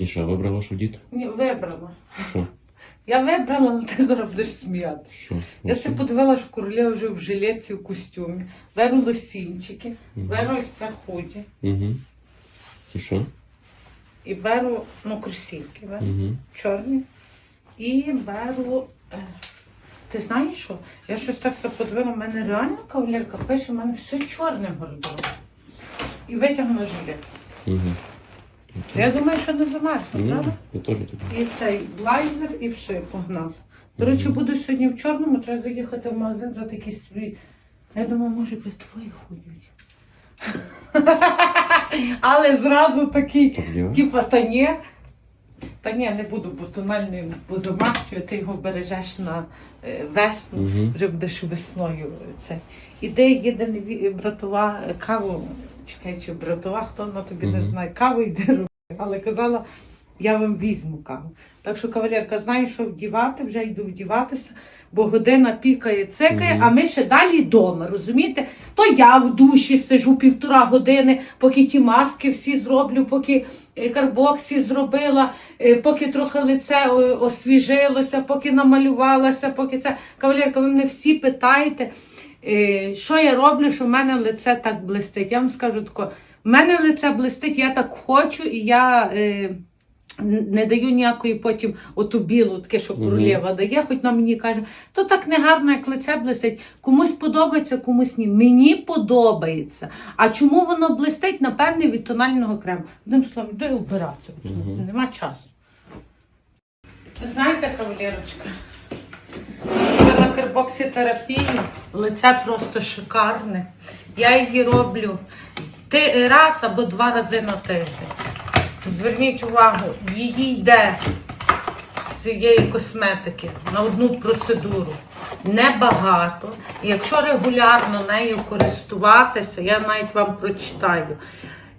І що, вибрала, що дід? Ні, вибрала. Що? Я вибрала, але ти зараз будеш сміятися. Що? Я себе подивилася, що королева вже в жилетці, в костюмі. Беру лосінчики, беру ось це худі Угу. І що? і беру, ну, кросівки, беру, Угу. чорні. І беру. е, Ти знаєш що? Я щось так все подивила, в мене реально кавалерка пише, в мене все чорне гардероб. І витягнула жилет. Угу. Я думаю, що не замерзла, Ні, правда? я теж так. І цей блайзер, і все, погнав. До речі, буду сьогодні в чорному, треба заїхати в магазин за такі свій. Я думаю, може би твої ходять. Але зразу такий, Так, типа, та ні. Та ні, не буду, бо тональним позамащую, ти його бережеш на е, весну, вже будеш весною. Це. Іде, їде братова е, каву. Чекай, чи братова, хто на тобі не знає, каву йде робити. Але казала, я вам візьму каву. Так що, кавалерка, знає, що вдівати, вже йду вдіватися, бо година пікає, цикає, а ми ще далі вдома, розумієте? То я в душі сижу півтора години, поки ті маски всі зроблю, поки е, карбоксі зробила, е, поки трохи лице е, освіжилося, поки намалювалася, поки це. Кавалерка, ви мене всі питаєте, е, що я роблю, що в мене лице так блистить. Я вам скажу тако, в мене лице блистить, я так хочу, і я. Е, не даю ніякої потім оту білу, таке, що Мгм. королева дає, хоч на мені каже, то так не гарно, як лице блистить. Комусь подобається, комусь ні. Мені подобається. А чому воно блистить? Напевне, від тонального крему. Одним словом, йду і вбиратися. Нема часу. Ви знаєте, кавалерочка, на карбоксі терапії, лице просто шикарне. Я її роблю ти- раз або два рази на тиждень. Зверніть увагу, її йде цієї косметики на одну процедуру. Небагато. Якщо регулярно нею користуватися, я навіть вам прочитаю.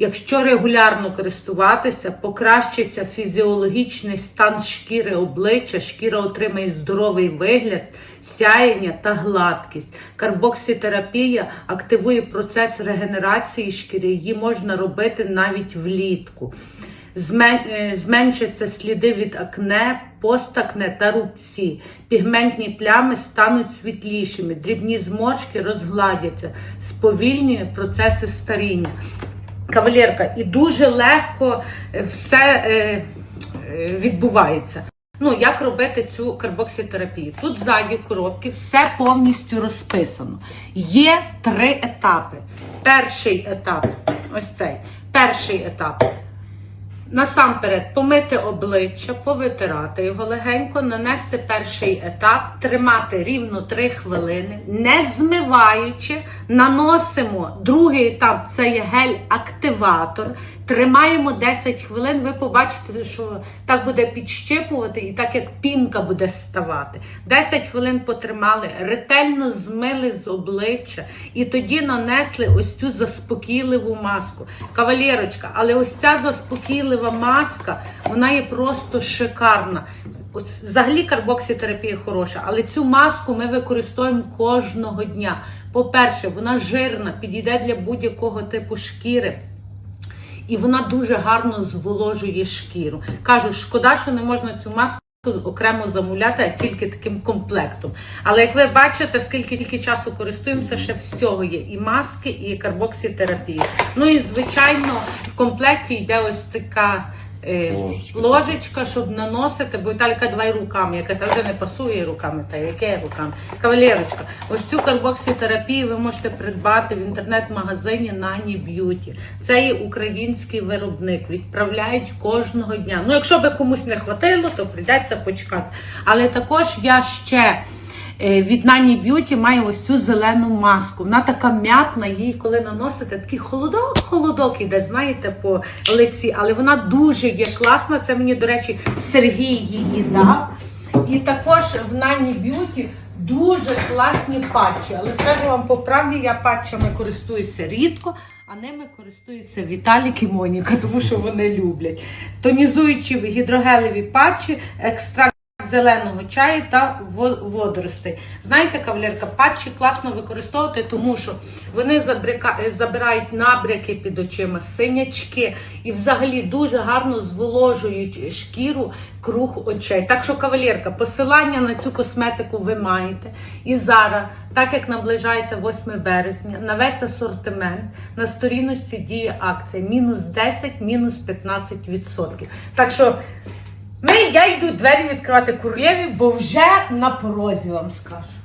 Якщо регулярно користуватися, покращиться фізіологічний стан шкіри обличчя, шкіра отримає здоровий вигляд, сяєння та гладкість. Карбокситерапія активує процес регенерації шкіри. Її можна робити навіть влітку. Е, Зменшаться сліди від акне, постакне та рубці. Пігментні плями стануть світлішими, дрібні зморшки розгладяться, сповільнює процеси старіння. Кавалерка, і дуже легко е, все е, е, відбувається. Ну, як робити цю карбокситерапію? Тут ззаді коробки все повністю розписано. Є три етапи. Перший етап, ось цей. Перший етап. Насамперед помити обличчя, повитирати його легенько, нанести перший етап, тримати рівно 3 хвилини, не змиваючи, наносимо другий етап це є гель-активатор. Тримаємо 10 хвилин, ви побачите, що так буде підщипувати і так як пінка буде ставати. 10 хвилин потримали, ретельно змили з обличчя і тоді нанесли ось цю заспокійливу маску. Кавалєрочка, але ось ця заспокійлива маска, вона є просто шикарна. Взагалі карбокситерапія хороша, але цю маску ми використовуємо кожного дня. По-перше, вона жирна, підійде для будь-якого типу шкіри. І вона дуже гарно зволожує шкіру. Кажу, шкода, що не можна цю маску окремо замовляти, а тільки таким комплектом. Але як ви бачите, скільки тільки часу користуємося, ще всього є. І маски, і карбоксітерапії. Ну і звичайно, в комплекті йде ось така. Е, Ложечка. Ложечка, щоб наносити, бо Віталька давай руками, яка та вже не пасує руками, та яке руками. Кавалерочка, ось цю карбокситерапію ви можете придбати в інтернет-магазині Нані Б'юті. Це є український виробник, відправляють кожного дня. Ну, якщо би комусь не хватило, то прийдеться почекати. Але також я ще. Е, Від Нані Б'юті має ось цю зелену маску. Вона така м'ятна, її коли наносите, такий холодок, холодок іде, знаєте, по лиці. Але вона дуже є класна. Це мені, до речі, Сергій її дав. І також в Нані Б'юті дуже класні патчі. Але скажу вам по правді, я патчами користуюся рідко, а ними користуються Віталік і Моніка, тому що вони люблять. Тонізуючі гідрогелеві патчі, екстракт зеленого чаю та водоростей. Знаєте, кавалерка, патчі класно використовувати, тому що вони е, забирають набряки під очима, синячки і взагалі дуже гарно зволожують шкіру круг очей. Так що, кавалерка, посилання на цю косметику ви маєте. І зараз, так як наближається 8 березня, на весь асортимент на сторінності діє акція мінус 10, мінус 15%. Так що ми, я йду двері відкривати королеві, бо вже на порозі вам скажу.